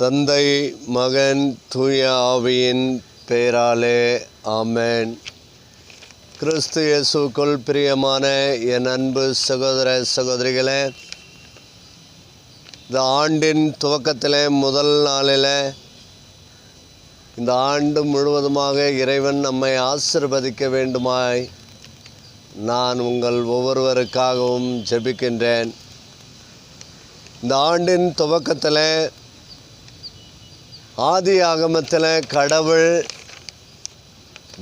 தந்தை மகன் தூய ஆவியின் பெயராலே ஆமேன். கிறிஸ்து இயேசுக்குள் பிரியமான என் அன்பு சகோதர சகோதரிகளே இந்த ஆண்டின் துவக்கத்தில் முதல் நாளில் இந்த ஆண்டு முழுவதுமாக இறைவன் நம்மை ஆசிர்வதிக்க வேண்டுமாய் நான் உங்கள் ஒவ்வொருவருக்காகவும் ஜெபிக்கின்றேன். இந்த ஆண்டின் துவக்கத்தில் ஆதி ஆகமத்தில் கடவுள்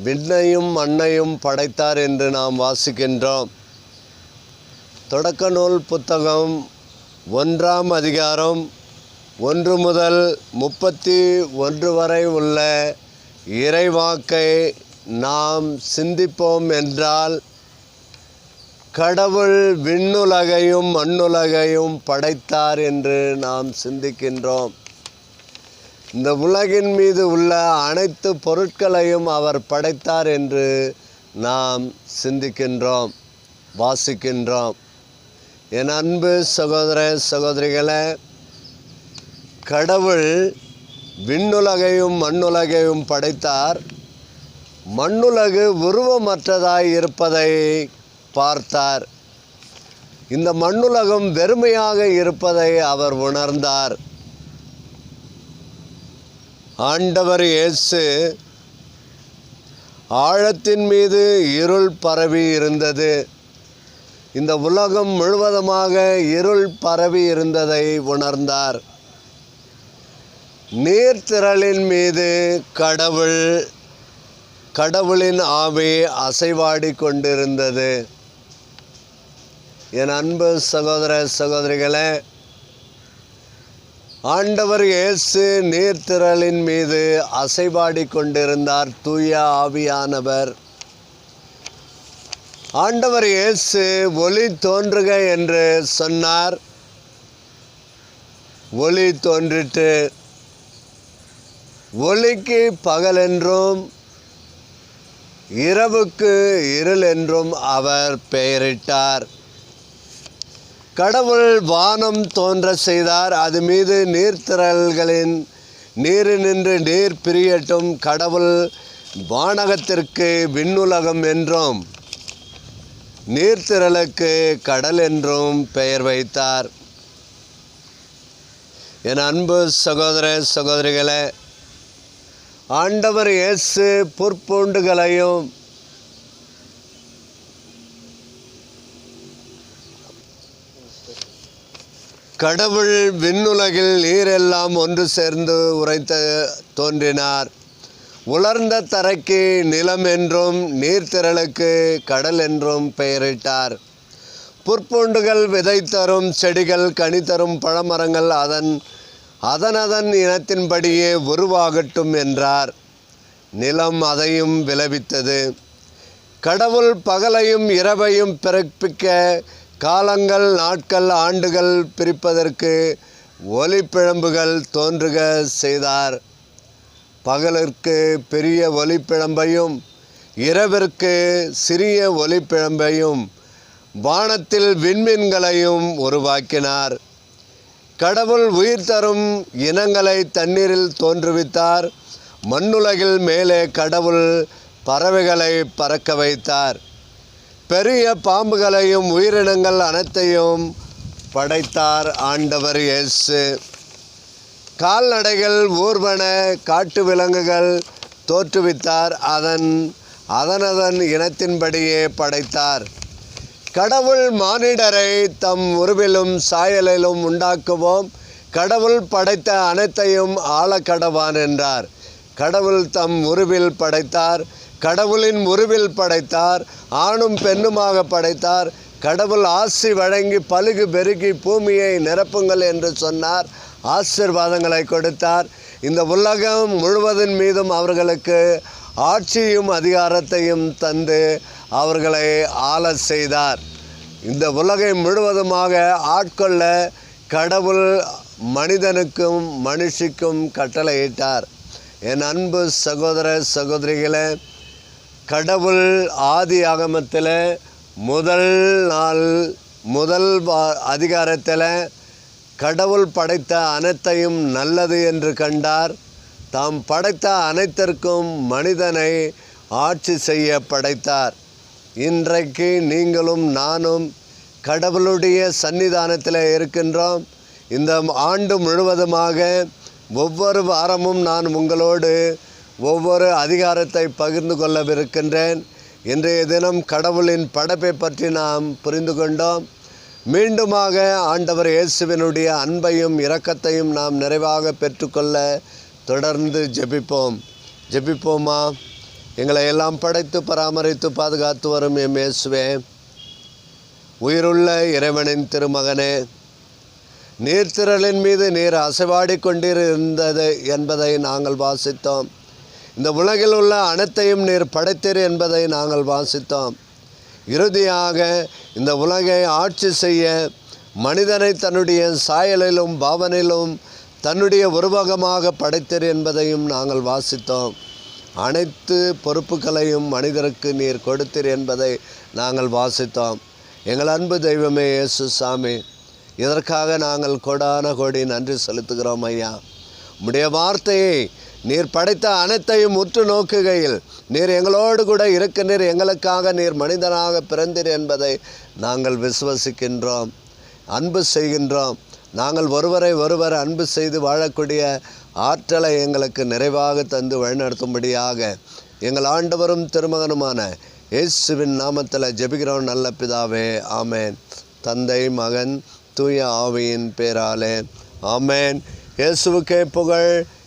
விண்ணையும் மண்ணையும் படைத்தார் என்று நாம் வாசிக்கின்றோம். தொடக்க நூல் புத்தகம் ஒன்றாம் அதிகாரம் ஒன்று முதல் முப்பத்தி ஒன்று வரை உள்ள இறைவாக்கை நாம் சிந்திப்போம் என்றால் கடவுள் விண்ணுலகையும் மண்ணுலகையும் படைத்தார் என்று நாம் சிந்திக்கின்றோம். இந்த உலகின் மீது உள்ள அனைத்து பொருட்களையும் அவர் படைத்தார் என்று நாம் சிந்திக்கின்றோம் வாசிக்கின்றோம். என் அன்பு சகோதர சகோதரிகளை கடவுள் விண்ணுலகையும் மண்ணுலகையும் படைத்தார். மண்ணுலகு உருவமற்றதாய் இருப்பதை பார்த்தார். இந்த மண்ணுலகம் வெறுமையாக இருப்பதை அவர் உணர்ந்தார். ஆண்டவர் இயேசு ஆழத்தின் மீது இருள் பரவி இருந்தது. இந்த உலகம் முழுவதுமாக இருள் பரவி இருந்ததை உணர்ந்தார். நீர்த்திரளின் மீது கடவுள் கடவுளின் ஆவி அசைவாடி கொண்டிருந்தது. என் அன்பு சகோதர சகோதரிகளை ஆண்டவர் இயேசு நீர்த்திரளின் மீது அசைபாடி கொண்டிருந்தார். தூய ஆவியானவர். ஆண்டவர் இயேசு ஒளி தோன்றுக என்று சொன்னார். ஒளி தோன்றிட்டு ஒளிக்கு பகல் என்றும் இரவுக்கு இருள் என்றும் அவர் பெயரிட்டார். கடவுள் வானம் தோன்ற செய்தார். அது மீது நீர்த்திரள்களின் நீரினின்று நீர் பிரியட்டும். கடவுள் வானகத்திற்கு விண்ணுலகம் என்றும் நீர்த்திரலுக்கு கடல் என்றும் பெயர் வைத்தார். என் அன்பு சகோதர சகோதரிகளே ஆண்டவர் இயேசு பொற்பூண்டுகளையும் கடவுள் விண்ணுலகில் நீரெல்லாம் ஒன்று சேர்ந்து உரைத்த தோன்றினார். உலர்ந்த தரைக்கு நிலம் என்றும் நீர்த்திரளுக்கு கடல் என்றும் பெயரிட்டார். புற்பூண்டுகள் விதை தரும் செடிகள் கனி தரும் பழமரங்கள் அதன் அதனதன் இனத்தின்படியே உருவாகட்டும் என்றார். நிலம் அதையும் விளைவித்தது. கடவுள் பகலையும் இரவையும் பிறப்பிக்க காலங்கள் நாட்கள் ஆண்டுகள் பிரிப்பதற்கு ஒளிப்பிழம்புகள் தோன்றுக செய்தார். பகலிற்கு பெரிய ஒளிப்பிழம்பையும் இரவிற்கு சிறிய ஒளிப்பிழம்பையும் வானத்தில் விண்மீன்களையும் உருவாக்கினார். கடவுள் உயிர் தரும் இனங்களை தண்ணீரில் தோன்றுவித்தார். மண்ணுலகில் மேலே கடவுள் பறவைகளை பறக்க வைத்தார். பெரிய பாம்புகளையும் உயிரினங்கள் அனைத்தையும் படைத்தார் ஆண்டவர் இயேசு. கால்நடைகள் ஊர்வன காட்டு விலங்குகள் தோற்றுவித்தார். அதன் அதனதன் இனத்தின்படியே படைத்தார். கடவுள் மானிடரை தம் உருவிலும் சாயலிலும் உண்டாக்குவோம். கடவுள் படைத்த அனைத்தையும் ஆளக்கடவான் என்றார். கடவுள் தம் உருவில் படைத்தார். கடவுளின் உருவில் படைத்தார் ஆணும் பெண்ணுமாக படைத்தார். கடவுள் ஆசி வழங்கி பழுகு பெருகி பூமியை நிரப்புங்கள் என்று சொன்னார். ஆசிர்வாதங்களை கொடுத்தார். இந்த உலகம் முழுவதின் மீதும் அவர்களுக்கு ஆட்சியும் அதிகாரத்தையும் தந்து அவர்களை ஆள செய்தார். இந்த உலகை முழுவதுமாக ஆட்கொள்ள கடவுள் மனிதனுக்கும் மனுஷிக்கும் கட்டளையிட்டார். என் அன்பு சகோதர சகோதரிகளை கடவுள் ஆதி ஆகமத்தில் முதல் நாள் முதல் அதிகாரத்தில் கடவுள் படைத்த அனைத்தையும் நல்லது என்று கண்டார். தாம் படைத்த அனைத்திற்கும் மனிதனை ஆட்சி செய்ய படைத்தார். இன்றைக்கு நீங்களும் நானும் கடவுளுடைய சன்னிதானத்தில் இருக்கின்றோம். இந்த ஆண்டு முழுவதுமாக ஒவ்வொரு வாரமும் நான் உங்களோடு ஒவ்வொரு அதிகாரத்தை பகிர்ந்து கொள்ளவிருக்கின்றேன். இன்றைய தினம் கடவுளின் படைப்பை பற்றி நாம் புரிந்து கொண்டோம். மீண்டுமாக ஆண்டவர் இயேசுவினுடைய அன்பையும் இரக்கத்தையும் நாம் நிறைவாக பெற்றுக்கொள்ள தொடர்ந்து ஜெபிப்போம். ஜெபிப்போமா? எங்களை எல்லாம் படைத்து பராமரித்து பாதுகாத்து வரும் எம் இயேசுவே. உயிருள்ள இறைவனின் திருமகனே நீர்த்திரளின் மீது நீர் அசைவாடி கொண்டிருந்தது என்பதை நாங்கள் வாசித்தோம். இந்த உலகில் உள்ள அனைத்தையும் நீர் படைத்தீர் என்பதை நாங்கள் வாசித்தோம். இறுதியாக இந்த உலகை ஆட்சி செய்ய மனிதனை தன்னுடைய சாயலிலும் பாவனிலும் தன்னுடைய உருவகமாக படைத்தீர் என்பதையும் நாங்கள் வாசித்தோம். அனைத்து பொறுப்புகளையும் மனிதருக்கு நீர் கொடுத்தீர் என்பதை நாங்கள் வாசித்தோம். எங்கள் அன்பு தெய்வமே இயேசு சாமி இதற்காக நாங்கள் கொடான கோடி நன்றி செலுத்துகிறோம் ஐயா. உடைய வார்த்தையை நீர் படைத்த அனைத்தையும் உற்று நோக்குகையில் நீர் எங்களோடு கூட இருக்கின்றீர். எங்களுக்காக நீர் மனிதனாக பிறந்தீர் என்பதை நாங்கள் விசுவசிக்கின்றோம் அன்பு செய்கின்றோம். நாங்கள் ஒருவரை ஒருவர் அன்பு செய்து வாழக்கூடிய ஆற்றலை எங்களுக்கு நிறைவாக தந்து வழிநடத்தும்படியாக எங்கள் ஆண்டவரும் திருமகனுமான இயேசுவின் நாமத்தில் ஜெபிக்கிறோம். நல்ல பிதாவே ஆமேன். தந்தை மகன் தூய ஆவியின் பேராலே ஆமேன். இயேசுவுக்கே புகழ்.